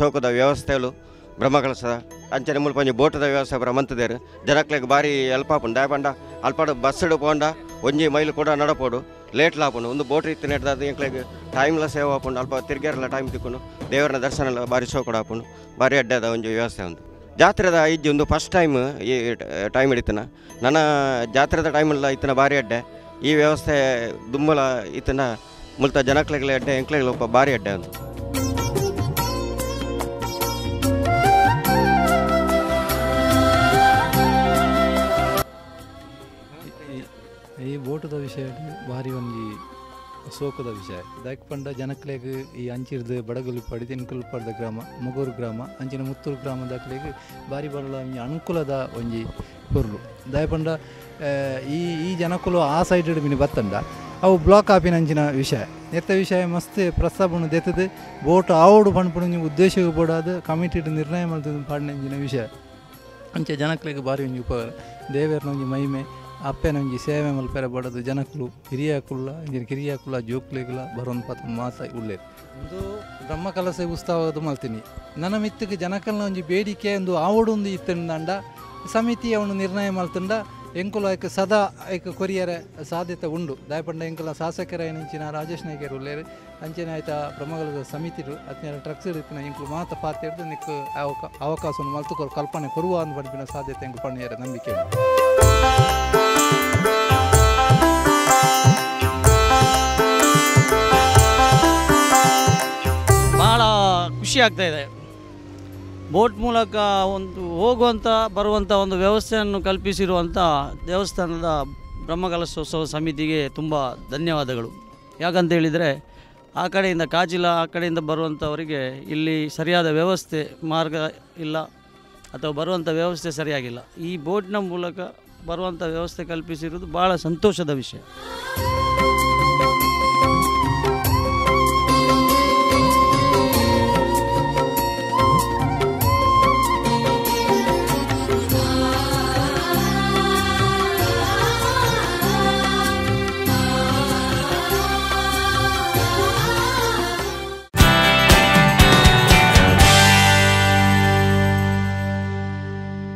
ಶೋಕದ ವ್ಯವಸ್ಥೆಲು ಬ್ರಹ್ಮಕಲಸ ಅಂಚನೆ ಮುಲ್ಪ ಬೋಟದ ವ್ಯವಸ್ಥೆ ಪೂರ ಮಂತದೇರು. ಜನಕ್ಲೆಗ್ ಬಾರಿ ಅಲ್ಪ ಆಪುಂಡು ಅಲ್ಪಡು ಬಸ್ಡ್ ಪೋಂಡ ಒಂಜಿ ಮೈಲು ಕೂಡ ನಡಪೋಡು. ಲೇಟ್ ಲಾಪುಂಡು ಒಂದು ಬೋಟ್ ಇತ್ತು ನೆಡ್ದದು ಎಂಕ್ಲೆಗ್ ಟೈಮ್ಲ ಸೇವ್ ಆಪುಂಡು ಅಲ್ಪ ತಿರ್ಗೇರಲ ಟೈಮ್ ತಿಕ್ಕೊಂಡು ದೇವರ ದರ್ಶನ ಬಾರಿ ಶೋಕಡ ಆಪುಂಡು ಬಾರಿ ಅಡ್ಡದ ಒಂಜಿ ವ್ಯವಸ್ಥೆ ಉಂಟು ಜಾತ್ರೆದ ಇಜ್ಜಿ ಒಂದು ಫಸ್ಟ್ ಟೈಮ್ ಈ ಟೈಮ್ ಹಿಡಿತನ. ನನ್ನ ಜಾತ್ರೆದ ಟೈಮಲ್ಲ ಇತ್ತನ ಬಾರಿ ಅಡ್ಡೆ. ಈ ವ್ಯವಸ್ಥೆ ದುಮ್ಮಲ ಇತ್ತನ ಮುಲ್ತ ಜನಕ್ಲೆಗ್ಲ ಅಡ್ಡೆ ಎಂಕ್ಲೆಗ್ಲ ಬಾರಿ ಅಡ್ಡೆ ಅಂತ ಈ ಓಟದ ವಿಷಯ ಭಾರಿ ಒಂಜಿ ಸೋಕದ ವಿಷಯ. ದಾಯಕ್ ಪಂಡ ಜನಕ್ಲೆಗ್ ಈ ಅಂಚಿರ್ದು ಬಡಗಲು ಪಡಿ ತಿನ್ಕಲ್ ಪಡ್ದ ಗ್ರಾಮ, ಮುಗೂರು ಗ್ರಾಮ, ಅಂಚಿನ ಮುತ್ತೂರು ಗ್ರಾಮ ದಾಖಲೆಗೆ ಬಾರಿ ಬರಲ ಒಂಜಿ ಅನುಕೂಲದ ಒಂಜಿ ಪೊರ್ಲು ದಾಯ ಪಂಡ ಈ ಈ ಜನಕುಲು ಆ ಸೈಡ್ ಮಿನಿ ಬತ್ತಂಡ. ಅವು ಬ್ಲಾಕ್ ಆಪಿನ ಅಂಚಿನ ವಿಷಯ. ಎತ್ತ ವಿಷಯ ಮಸ್ತ್ ಪ್ರಸ್ತಾಪನು ದೆತ್ತದು. ಬೋಟ್ ಆವಡು ಉದ್ದೇಶ ಉದ್ದೇಶಕ್ಕೆ ಬೋಡಾದ, ಕಮಿಟಿಡ್ ನಿರ್ಣಯ ಮಾಡ್ತದ ಪಾಡಿನ ವಿಷಯ. ಅಂಚೆ ಜನಕ್ಲೆಗ್ ಬಾರಿ ಒಂಜಿ ಉಪಕಾರ ದೇವರನ ಒಂಜಿ ಮಹಿಮೆ. ಅಪ್ಪೆನ ಒಂಜಿ ಸೇವೆ ಮಲ್ಪೆರೆ ಬಡದು ಜನಕ್ಕಲು ಹಿರಿಯಕುಲ್ಲ ಇಂಜಿನ ಕಿರಿಯಕುಲ್ಲ ಜೋಕ್ಲೆಗ್ಲ ಬರೋನ್ ಪತ ಮಾತ ಉಳ್ಳೇರು ಒಂದು ಬ್ರಹ್ಮಕಲಸ ಉತ್ಸವದ ಮಲ್ತೀನಿ. ನನ್ನ ಮಿತ್ತಿಗೆ ಜನಕಲ್ನ ಒಂಜಿ ಬೇಡಿಕೆ ಒಂದು ಆವಡು ಒಂದು ಇತ್ತಂಡ ಸಮಿತಿ ಅವನು ನಿರ್ಣಯ ಮಲ್ತಂಡ, ಎಂಕುಲು ಆಯ್ಕೆ ಸದಾ ಐಕ ಕೊರಿಯರ ಸಾಧ್ಯತೆ ಉಂಡು. ದಾಯಪಂಡ ಎಂಕುಲ ಶಾಸಕರ ಏನಂಚಿನ ರಾಜೇಶ್ ನಾಯ್ಕರು ಉಳ್ಳೇರು. ಅಂಚನೆ ಆಯ್ತಾ ಬ್ರಹ್ಮಗಲದ ಸಮಿತಿರು ಅತ್ನ ಟ್ರಕ್ಸ್ ಇರ್ತಿನ ಎಂಕುಲು ಮಾತ ಪಾತ್ರ ಹಿಡಿದು ಅವಕ, ಅವಕಾಶವನ್ನು ಮಲ್ತುಕೊರು ಕಲ್ಪನೆ ಕೊರುವ ಪಂಪಿನ ಸಾಧ್ಯತೆ ಎಂಕು ಪಣ್ಣಿಯರ ನಂಬಿಕೆ ಖುಷಿ ಆಗ್ತಾ ಇದೆ. ಬೋಟ್ ಮೂಲಕ ಒಂದು ಹೋಗುವಂಥ ಬರುವಂಥ ಒಂದು ವ್ಯವಸ್ಥೆಯನ್ನು ಕಲ್ಪಿಸಿರುವಂಥ ದೇವಸ್ಥಾನದ ಬ್ರಹ್ಮಕಲಶೋತ್ಸವ ಸಮಿತಿಗೆ ತುಂಬ ಧನ್ಯವಾದಗಳು. ಯಾಕಂತ ಹೇಳಿದರೆ, ಆ ಕಡೆಯಿಂದ ಕಾಜಿಲ, ಆ ಕಡೆಯಿಂದ ಬರುವಂಥವರಿಗೆ ಇಲ್ಲಿ ಸರಿಯಾದ ವ್ಯವಸ್ಥೆ ಮಾರ್ಗ ಇಲ್ಲ, ಅಥವಾ ಬರುವಂಥ ವ್ಯವಸ್ಥೆ ಸರಿಯಾಗಿಲ್ಲ. ಈ ಬೋಟ್ನ ಮೂಲಕ ಬರುವಂಥ ವ್ಯವಸ್ಥೆ ಕಲ್ಪಿಸಿರುವುದು ಭಾಳ ಸಂತೋಷದ ವಿಷಯ.